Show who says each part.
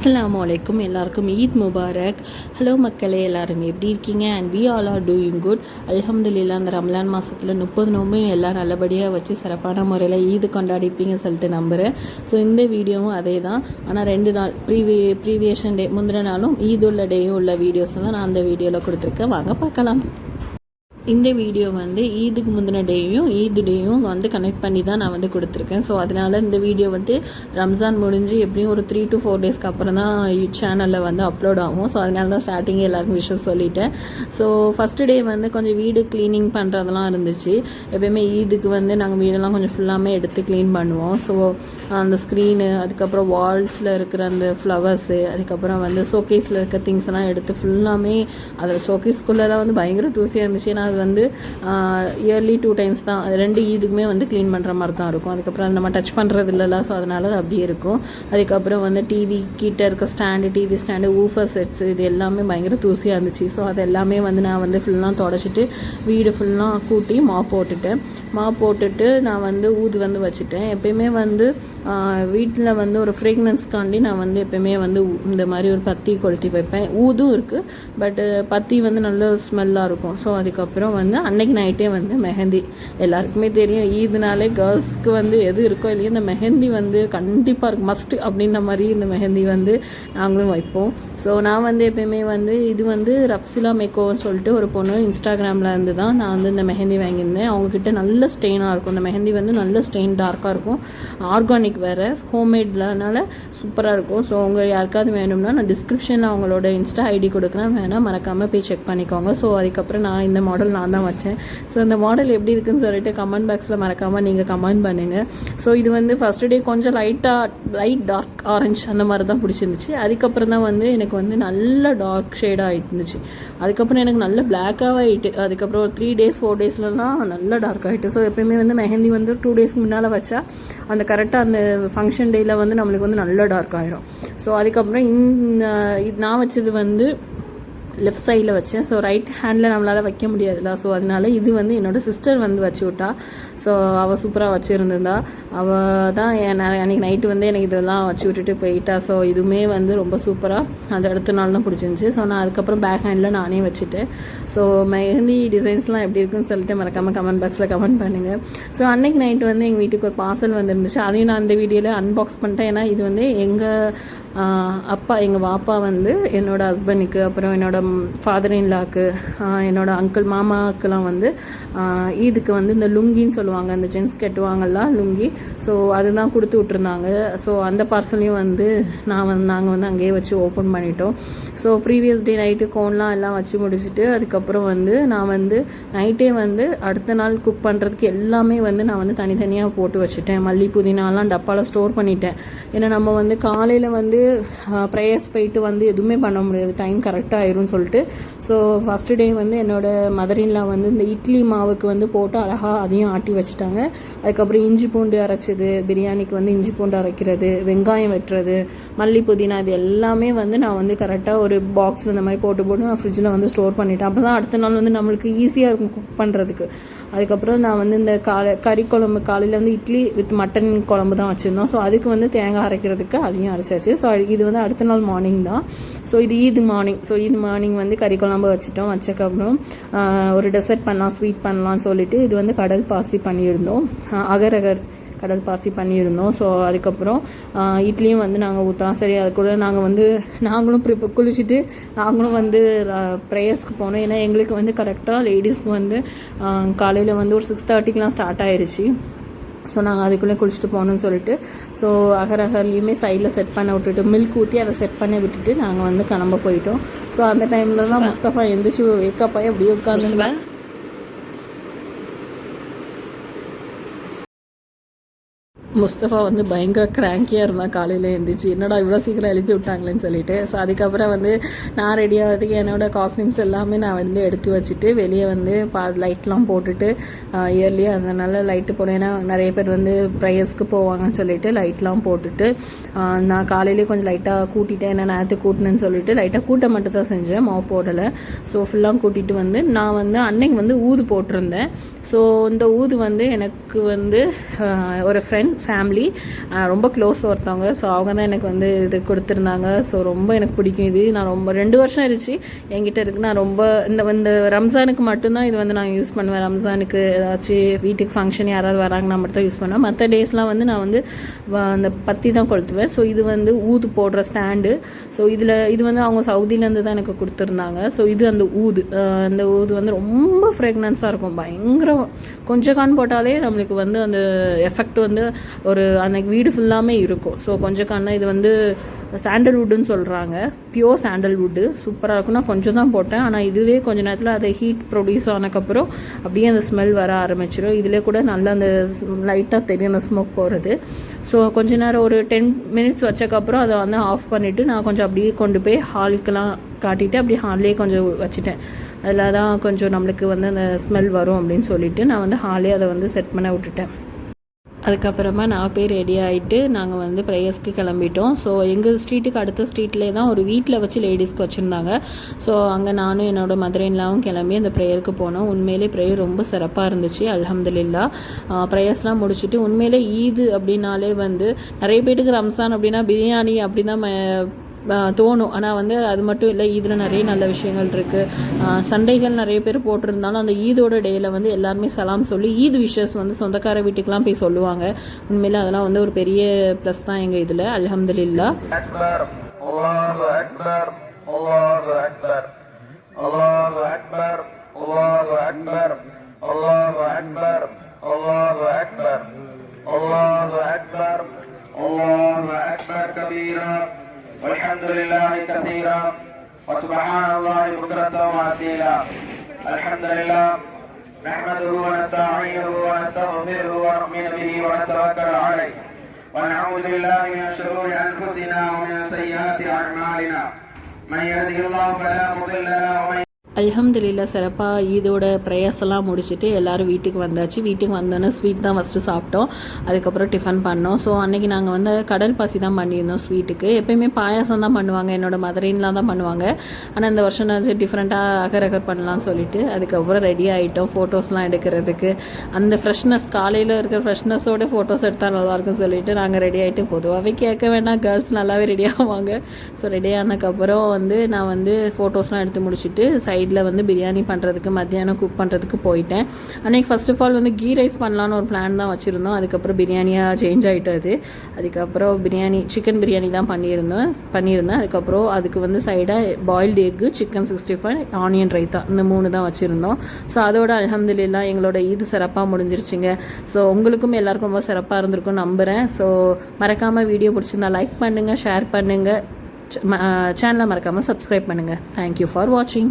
Speaker 1: அஸ்லாம் வலைக்கும் எல்லாருக்கும் ஈத் முபாரக். ஹலோ மக்களே எல்லாரும் எப்படி இருக்கீங்க? And we all are doing good அல்ஹம்துலில்லா அந்த ரம்லான் மாதத்தில் முப்பது நோம்பையும் எல்லாம் நல்லபடியாக வச்சு சிறப்பான முறையில் ஈது கொண்டாடிப்பீங்க சொல்லிட்டு நம்புகிறேன் ஸோ இந்த வீடியோவும் அதே தான் ஆனால் ரெண்டு நாள் ப்ரீவி ப்ரீவியேஷன் டே முந்தின நாளும் ஈத் உள்ள டேயும் உள்ள வீடியோஸ் தான் நான் அந்த வீடியோவில் கொடுத்துருக்கேன். வாங்க பார்க்கலாம். இந்த வீடியோ வந்து ஈதுக்கு முந்தின டேயும் ஈது டேயும் வந்து கனெக்ட் பண்ணி தான் நான் வந்து கொடுத்துருக்கேன். ஸோ அதனால் இந்த வீடியோ வந்து ரம்ஜான் முடிஞ்சு எப்படியும் ஒரு த்ரீ டு ஃபோர் டேஸ்க்கு அப்புறம் தான் சேனலில் வந்து அப்லோட் ஆகும். ஸோ அதனால தான் ஸ்டார்டிங்கே எல்லாருக்கும் விஷயம் சொல்லிட்டேன். ஸோ ஃபஸ்ட்டு டே வந்து கொஞ்சம் வீடு க்ளீனிங் பண்ணுறதெல்லாம் இருந்துச்சு. எப்பயுமே ஈதுக்கு வந்து நாங்கள் வீடெல்லாம் கொஞ்சம் ஃபுல்லாமே எடுத்து க்ளீன் பண்ணுவோம். ஸோ அந்த ஸ்க்ரீனு அதுக்கப்புறம் வால்ஸில் இருக்கிற அந்த ஃப்ளவர்ஸு அதுக்கப்புறம் வந்து ஷோகேஸில் இருக்க திங்ஸ் எல்லாம் எடுத்து ஃபுல்லாமே அதில் ஷோகேஸ்குள்ளெல்லாம் வந்து பயங்கர தூசியாக இருந்துச்சு. ஏன்னா அது வந்து இயர்லி டூ டைம்ஸ் தான். ரெண்டு ஈதுக்குமே வந்து க்ளீன் பண்ணுற மாதிரி தான் இருக்கும். அதுக்கப்புறம் அது நம்ம டச் பண்ணுறது இல்லைல்ல ஸோ அதனால அது அப்படியே இருக்கும். அதுக்கப்புறம் வந்து டிவி கிட்ட இருக்க stand TV stand woofer sets இது எல்லாமே பயங்கர தூசியாக இருந்துச்சு. ஸோ அது எல்லாமே வந்து நான் வந்து ஃபுல்லாக தொடச்சிட்டு வீடு ஃபுல்லாக கூட்டி மாப் போட்டுட்டேன். மாப் போட்டுட்டு நான் வந்து ஊது வந்து வச்சுட்டேன். எப்பயுமே வந்து வீட்டில் வந்து ஒரு ஃப்ரேக்னன்ஸ்க்காண்டி நான் வந்து எப்பயுமே வந்து இந்த மாதிரி ஒரு பத்தி கொளுத்தி வைப்பேன். ஊதும் இருக்குது பட்டு பத்தி வந்து நல்ல ஸ்மெல்லாக இருக்கும். ஸோ அதுக்கப்புறம் வந்து அன்னைக்கு நைட்டே வந்து மெஹந்தி. எல்லாருக்குமே தெரியும் ஈதுனாலே கேர்ள்ஸ்க்கு வந்து எது இருக்கோ இல்லையோ இந்த மெஹந்தி வந்து கண்டிப்பாக இருக்கு. மஸ்ட் அப்படின்ற மாதிரி இந்த மெஹந்தி வந்து நாங்களும் வைப்போம். ஸோ நான் வந்து எப்பயுமே வந்து இது வந்து ரப்சிலா மேக்கோன்னு சொல்லிட்டு ஒரு பொண்ணு இன்ஸ்டாகிராமில் இருந்து தான் நான் வந்து இந்த மெஹந்தி வாங்கியிருந்தேன். அவங்கக்கிட்ட நல்ல ஸ்டெயினாக இருக்கும். இந்த மெஹந்தி வந்து நல்ல ஸ்டெயின் டார்க்காக இருக்கும். ஆர்கானிக் வேறு. ஹோம்மேட்லனால சூப்பராக இருக்கும். ஸோ உங்கள் யாருக்காவது வேணும்னா நான் டிஸ்கிரிப்ஷனில் அவங்களோட இன்ஸ்டா ஐடி கொடுக்குறேன். வேணால் மறக்காமல் போய் செக் பண்ணிக்கோங்க. ஸோ அதுக்கப்புறம் நான் இந்த மாடல் நான் தான் வச்சேன். ஸோ இந்த மாடல் எப்படி இருக்குன்னு சொல்லிட்டு கமெண்ட் பாக்ஸில் மறக்காமல் நீங்கள் கமெண்ட் பண்ணுங்கள் ஸோ இது வந்து ஃபஸ்ட் டே கொஞ்சம் லைட்டாக லைட் டார்க் ஆரஞ்சு அந்த மாதிரி தான் பிடிச்சிருந்துச்சு. அதுக்கப்புறம் தான் வந்து எனக்கு வந்து நல்ல டார்க் ஷேடாக இருந்துச்சு அதுக்கப்புறம் எனக்கு நல்ல பிளாக்காக ஆகிட்டு அதுக்கப்புறம் ஒரு த்ரீ டேஸ் ஃபோர் டேஸ்லலாம் நல்ல டார்க் ஆகிட்டு ஸோ எப்பயுமே வந்து மெஹந்தி வந்து டூ டேஸ்க்கு முன்னால் வச்சா அந்த கரெக்டாக அந்த ஃபங்க்ஷன் டேயில் வந்து நம்மளுக்கு வந்து நல்ல டார்க் ஆகிரும் ஸோ அதுக்கப்புறம் இந்த இது நான் வச்சது வந்து லெஃப்ட் சைடில் வச்சேன். ஸோ ரைட் ஹேண்டில் நம்மளால் வைக்க முடியாதுல்ல. ஸோ அதனால இது வந்து என்னோடய சிஸ்டர் வந்து வச்சு விட்டா. ஸோ அவள் சூப்பராக வச்சுருந்துருந்தா. அவள் தான் என் அன்னைக்கு நைட்டு வந்து எனக்கு இதெல்லாம் வச்சு விட்டுட்டு போயிட்டா. ஸோ இதுவுமே வந்து ரொம்ப சூப்பராக அது அடுத்த நாள் தான் பிடிச்சிருந்துச்சி. ஸோ நான் அதுக்கப்புறம் பேக் ஹேண்டில் நானே வச்சுட்டேன். ஸோ மெஹந்தி டிசைன்ஸ்லாம் எப்படி இருக்குன்னு சொல்லிட்டு மறக்காமல் கமெண்ட் பாக்ஸில் கமெண்ட் பண்ணுங்கள் ஸோ அன்னைக்கு நைட்டு வந்து எங்கள் வீட்டுக்கு ஒரு பார்சல் வந்துருந்துச்சு. அதையும் நான் அந்த வீடியோவில் அன்பாக்ஸ் பண்ணிட்டேன். ஏன்னா இது வந்து எங்கள் அப்பா எங்கள் வாப்பா வந்து என்னோடய ஹஸ்பண்டுக்கு அப்புறம் என்னோடய ஃபாதர் இன்லாக்கு என்னோடய அங்கிள் மாமாக்கெல்லாம் வந்து ஈதுக்கு வந்து இந்த லுங்கின்னு சொல்லுவாங்க. இந்த ஜென்ஸ் கட்டுவாங்கல்ல லுங்கி. ஸோ அதுதான் கொடுத்து விட்ருந்தாங்க ஸோ அந்த பார்சலையும் வந்து நான் வந்து நாங்கள் வந்து அங்கேயே வச்சு ஓப்பன் பண்ணிட்டோம். ஸோ ப்ரீவியஸ் டே நைட்டு கோன்லாம் எல்லாம் வச்சு முடிச்சுட்டு அதுக்கப்புறம் வந்து நான் வந்து நைட்டே வந்து அடுத்த நாள் குக் பண்ணுறதுக்கு எல்லாமே வந்து நான் வந்து தனித்தனியாக போட்டு வச்சுட்டேன். மல்லி புதினாலாம் டப்பாவில் ஸ்டோர் பண்ணிட்டேன். ஏன்னா நம்ம வந்து காலையில் வந்து ப்ரேயர்ஸ் போயிட்டு வந்து எதுவுமே பண்ண முடியாது. டைம் கரெக்டாக ஆயிரும்னு சொல்லிட்டு. ஸோ ஃபஸ்ட்டு டே வந்து என்னோட மதரின்லாம் வந்து இந்த இட்லி மாவுக்கு வந்து போட்டு அழகாக அதையும் ஆட்டி வச்சுட்டாங்க. அதுக்கப்புறம் இஞ்சி பூண்டு அரைச்சது பிரியாணிக்கு வந்து இஞ்சி பூண்டு அரைக்கிறது வெங்காயம் வெட்டுறது மல்லி புதினா இது எல்லாமே வந்து நான் வந்து கரெக்டாக ஒரு பாக்ஸ் இந்த மாதிரி போட்டு போட்டு நான் ஃப்ரிட்ஜில் வந்து ஸ்டோர் பண்ணிட்டேன். அப்போ தான் அடுத்த நாள் வந்து நம்மளுக்கு ஈஸியாக இருக்கும் குக் பண்ணுறதுக்கு அதுக்கப்புறம் நான் வந்து இந்த காலை கறி குழம்பு காலையில் வந்து இட்லி வித் மட்டன் குழம்பு தான் வச்சுருந்தோம். ஸோ அதுக்கு வந்து தேங்காய் அரைக்கிறதுக்கு அதையும் அரைச்சாச்சு. ஸோ இது வந்து அடுத்த நாள் மார்னிங் தான். ஸோ இது ஈது மார்னிங் ஸோ ஈது மார்னிங் வந்து கறி குழம்பு வச்சுட்டோம். வச்சக்கப்புறம் ஒரு டெசர்ட் பண்ணலாம் ஸ்வீட் பண்ணலாம்னு சொல்லிட்டு இது வந்து கடல் பாசி பண்ணியிருந்தோம். அகர் அகர். கடல் பாசி பண்ணியிருந்தோம். ஸோ அதுக்கப்புறம் இட்லியும் வந்து நாங்கள் ஊற்றலாம் சரி அது கூட நாங்கள் வந்து நாங்களும் ப்ரிப்ப குளிச்சுட்டு நாங்களும் வந்து ப்ரேயர்ஸ்க்கு போனோம். ஏன்னா எங்களுக்கு வந்து கரெக்டாக லேடிஸ்க்கு வந்து காலையில் வந்து ஒரு சிக்ஸ் தேர்ட்டிக்கெலாம் ஸ்டார்ட் ஆயிருச்சு. ஸோ நாங்கள் அதுக்குள்ளே குளிச்சுட்டு போகணும்னு சொல்லிட்டு ஸோ அகர் அகர்லையுமே சைடில் செட் பண்ண விட்டுட்டு மில்க் ஊற்றி அதை செட் பண்ணி விட்டுட்டு நாங்கள் வந்து கிளம்ப போயிட்டோம். ஸோ அந்த டைமில் தான் முஸ்தஃபா எந்திரிச்சு வேக்கப் ஆகி அப்படியே உட்காந்து முஸ்தபா வந்து பயங்கர கிராங்கியாக இருந்தான் காலையில் எழுந்திரிச்சு என்னடா இவ்வளோ சீக்கிரம் எழுப்பி விட்டாங்களேன்னு சொல்லிட்டு. ஸோ அதுக்கப்புறம் வந்து நான் ரெடி ஆகிறதுக்கு என்னோட காஸ்டியூம்ஸ் எல்லாமே நான் வந்து எடுத்து வச்சுட்டு வெளியே வந்து பா லைட்லாம் போட்டுட்டு இயர்லியாக அதனால லைட்டு போனேன் ஏன்னா நிறைய பேர் வந்து ப்ரேயர்ஸ்க்கு போவாங்கன்னு சொல்லிட்டு லைட்லாம் போட்டுட்டு நான் காலையிலேயே கொஞ்சம் லைட்டாக கூட்டிட்டேன். என்ன நேரத்து கூட்டினேன்னு சொல்லிட்டு லைட்டாக கூட்ட மட்டும் தான் செஞ்சேன். மாவு போடலை. ஸோ ஃபுல்லாக கூட்டிகிட்டு வந்து நான் வந்து அன்னைக்கு வந்து ஊது போட்டிருந்தேன். ஸோ இந்த ஊது வந்து எனக்கு வந்து ஒரு ஃப்ரெண்ட் ஃபேமிலி ரொம்ப க்ளோஸ் ஒருத்தவங்க. ஸோ அவங்க தான் எனக்கு வந்து இது கொடுத்துருந்தாங்க. ஸோ ரொம்ப எனக்கு பிடிக்கும் இது. நான் ரொம்ப ரெண்டு வருஷம் இருந்துச்சு என்கிட்ட இருக்கு. நான் ரொம்ப இந்த இந்த ரம்ஜானுக்கு மட்டும்தான் இது வந்து நான் யூஸ் பண்ணுவேன். ரம்ஜானுக்கு ஏதாச்சும் வீட்டுக்கு ஃபங்க்ஷன் யாராவது வராங்கன்னா மட்டும் தான் யூஸ் பண்ணுவேன். மற்ற டேஸ்லாம் வந்து நான் வந்து வ- அந்த பத்தி தான் கொளுத்துவேன். ஸோ இது வந்து ஊது போடுற ஸ்டாண்டு ஸோ இதில் இது வந்து அவங்க சவுதியிலேருந்து தான் எனக்கு கொடுத்துருந்தாங்க. ஸோ இது அந்த ஊது. அந்த ஊது வந்து ரொம்ப ஃப்ரெக்னன்ஸாக இருக்கும். பயங்கரம். கொஞ்சம் கான் போட்டாலே நம்மளுக்கு வந்து அந்த எஃபெக்ட் வந்து ஒரு அன்னைக்கு வீடு ஃபுல்லாமே இருக்கும். ஸோ கொஞ்சம் கான்னா இது வந்து சாண்டல்வுட்டுன்னு சொல்கிறாங்க பியோர் சாண்டல்வுட்டு சூப்பராக இருக்கும் நான் கொஞ்சம் தான் போட்டேன். ஆனால் இதுவே கொஞ்ச நேரத்தில் அதை ஹீட் ப்ரொடியூஸ் ஆனதுக்கப்புறம் அப்படியே அந்த ஸ்மெல் வர ஆரம்பிச்சிடும் இதில் கூட நல்லா அந்த லைட்டாக தெரியும் அந்த ஸ்மோக் போகிறது ஸோ கொஞ்ச நேரம் ஒரு டென் மினிட்ஸ் வச்சக்கப்புறம் அதை வந்து ஆஃப் பண்ணிவிட்டு நான் கொஞ்சம் அப்படியே கொண்டு போய் ஹாலுக்கெல்லாம் காட்டிட்டு அப்படியே ஹால்லேயே கொஞ்சம் வச்சுட்டேன். அதில் தான் கொஞ்சம் நம்மளுக்கு வந்து அந்த ஸ்மெல் வரும் அப்படின்னு சொல்லிவிட்டு நான் வந்து ஹாலே அதை வந்து செட் பண்ண விட்டுட்டேன். அதுக்கப்புறமா நான் போய் ரெடி ஆகிட்டு நாங்கள் வந்து ப்ரேயர்ஸ்க்கு கிளம்பிட்டோம். ஸோ எங்கள் ஸ்ட்ரீட்டுக்கு அடுத்த ஸ்ட்ரீட்லேயே தான் ஒரு வீட்டில் வச்சு லேடிஸ்க்கு வச்சுருந்தாங்க. ஸோ அங்கே நானும் என்னோட மதுரையிலாவும் கிளம்பி அந்த ப்ரேயருக்கு போனோம். உண்மையிலே ப்ரேயர் ரொம்ப சிறப்பாக இருந்துச்சு. அலமதுல்லா ப்ரேயர்ஸ்லாம் முடிச்சுட்டு உண்மையிலே ஈது அப்படின்னாலே வந்து நிறைய பேருக்கு ரம்சான் அப்படின்னா பிரியாணி அப்படி தான் தோணும். ஆனால் வந்து அது மட்டும் இல்லை ஈதில் நிறைய நல்ல விஷயங்கள் இருக்குது சண்டைகள் நிறைய பேர் போட்டிருந்தாலும் அந்த ஈதோட டேயில் வந்து எல்லாருமே சலாம் சொல்லி ஈத் விஷஸ் வந்து சொந்தக்கார வீட்டுக்கெலாம் போய் சொல்லுவாங்க. உண்மையில் அதெல்லாம் வந்து ஒரு பெரிய ப்ளஸ் தான் எங்கள் இதில்
Speaker 2: அலமதுல்லா அல்லாஹ் அக்பர் அல்லாஹ் அக்பர் கபீரா. والحمد لله كثيرا وسبحان الله بكرة وأصيلا. الحمد لله نحمده ونستعينه ونستغفره ونؤمن به ونتوكل عليه. ونعوذ بالله من شرور أنفسنا ومن سيئات أعمالنا. من يهده الله فلا مضل له ومن
Speaker 1: அல்ஹம்துலில்லா சிறப்பாக ஈதோட ப்ரேயர்ஸ் எல்லாம் முடிச்சுட்டு எல்லாரும் வீட்டுக்கு வந்தாச்சு. வீட்டுக்கு வந்தோன்னே ஸ்வீட் தான் ஃபஸ்ட்டு சாப்பிட்டோம். அதுக்கப்புறம் டிஃபன் பண்ணோம். ஸோ அன்னைக்கு நாங்கள் வந்து கடல் பாசி தான் பண்ணியிருந்தோம் ஸ்வீட்டுக்கு எப்பயுமே பாயாசம் தான் பண்ணுவாங்க. என்னோடய மதுரைன்லாம் தான் பண்ணுவாங்க. ஆனால் இந்த வருஷம் நான் டிஃப்ரெண்ட்டாக அகர் அகர் பண்ணலாம்னு சொல்லிட்டு அதுக்கப்புறம் ரெடி ஆகிட்டோம் ஃபோட்டோஸ்லாம் எடுக்கிறதுக்கு. அந்த ஃப்ரெஷ்னஸ் காலையில் இருக்கிற ஃப்ரெஷ்னஸோட ஃபோட்டோஸ் எடுத்தால் நல்லாயிருக்கும் சொல்லிட்டு நாங்கள் ரெடி ஆகிட்டு பொதுவாகவே கேட்க வேண்டாம் கேர்ள்ஸ் நல்லாவே ரெடி ஆவாங்க. ஸோ ரெடி ஆனதுக்கப்புறம் வந்து நான் வந்து ஃபோட்டோஸ்லாம் எடுத்து முடிச்சுட்டு சைடில் வந்து பிரியாணி பண்ணுறதுக்கு மத்தியானம் குக் பண்ணுறதுக்கு போயிட்டேன். அன்றைக்கி ஃபர்ஸ்ட் ஆஃப் ஆல் வந்து கீ ரைஸ் பண்ணலான்னு ஒரு பிளான் தான் வச்சுருந்தோம். அதுக்கப்புறம் பிரியாணியாக சேஞ்ச் ஆகிட்டது அதுக்கப்புறம் பிரியாணி சிக்கன் பிரியாணி தான் பண்ணியிருந்தோம் பண்ணியிருந்தேன். அதுக்கப்புறம் அதுக்கு வந்து சைடாக boiled egg chicken sixty five onion raita இந்த மூணு தான் வச்சுருந்தோம். ஸோ அதோட அல்ஹம்துலில்லா எங்களோட இது சிறப்பாக முடிஞ்சிருச்சுங்க. ஸோ உங்களுக்கும் எல்லாருக்கும் ரொம்ப சிறப்பாக இருந்திருக்கும் நம்புகிறேன் ஸோ மறக்காமல் வீடியோ பிடிச்சிருந்தா லைக் பண்ணுங்கள் ஷேர் பண்ணுங்கள் சேனலை மறக்காமல் சப்ஸ்கிரைப் பண்ணுங்கள் தேங்க்யூ ஃபார் வாட்சிங்